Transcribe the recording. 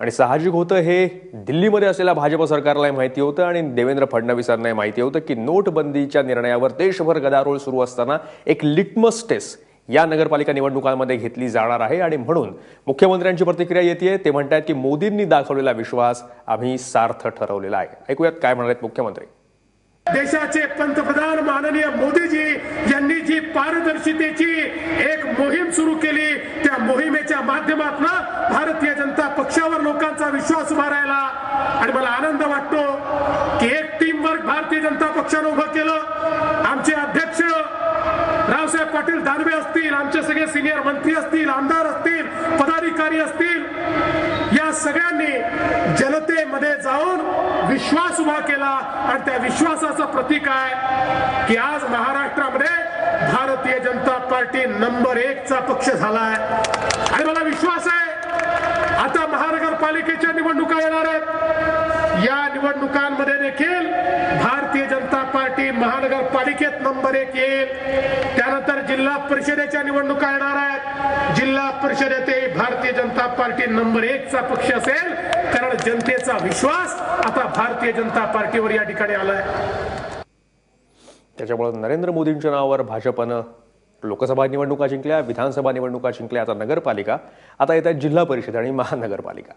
आणि साहजिक होतं हे दिल्लीमध्ये असलेल्या भाजप सरकारलाही माहिती होतं आणि देवेंद्र फडणवीसांनाही माहिती होतं की नोटबंदीच्या निर्णयावर देशभर गदारोळ सुरू असताना एक लिटमस टेस्ट या नगरपालिका निवडणुकांमध्ये घेतली जाणार आहे. आणि म्हणून मुख्यमंत्र्यांची प्रतिक्रिया येते ते म्हणतात की मोदींनी दाखवलेला विश्वास आम्ही सार्थ ठरवलेला आहे. ऐकूयात काय म्हणालेत मुख्यमंत्री. देशाचे पंतप्रधान माननीय मोदीजी यांनी जी पारदर्शितेची एक मोहीम सुरू केली त्या मोहिमेच्या माध्यमातून भारतीय लोकांचा विश्वास उभा राहिला. आणि मला आनंद वाटतो की एक टीम वर्क भारतीय जनता पक्षानं उभं केलं. आमचे अध्यक्ष रावसाहेब पाटील दानवे असतील आमचे सगळे सिनियर मंत्री असतील आमदार असतील पदाधिकारी असतील या सगळ्यांनी जनतेमध्ये जाऊन विश्वास उभा केला. आणि त्या विश्वासाचं प्रतीक आहे की आज महाराष्ट्रामध्ये भारतीय जनता पार्टी नंबर एक चा पक्ष झालाय. आणि मला विश्वास आहे महापालिकेच्या निवडणुका येणार आहेत. या निवडणुकांमध्ये देखील भारतीय जनता पार्टी महानगरपालिकेत नंबर एक येईल. त्यानंतर जिल्हा परिषदेच्या निवडणुका येणार आहेत. जिल्हा परिषदेतही भारतीय जनता पार्टी नंबर एक चा पक्ष असेल. कारण जनतेचा विश्वास आता भारतीय जनता पार्टीवर या ठिकाणी आलाय. त्याच्यामुळे नरेंद्र मोदींच्या नावावर भाजपनं लोकसभा निवडणुका जिंकल्या विधानसभा निवडणुका जिंकल्या आता नगरपालिका आता येत जिल्हा परिषद आणि महानगरपालिका.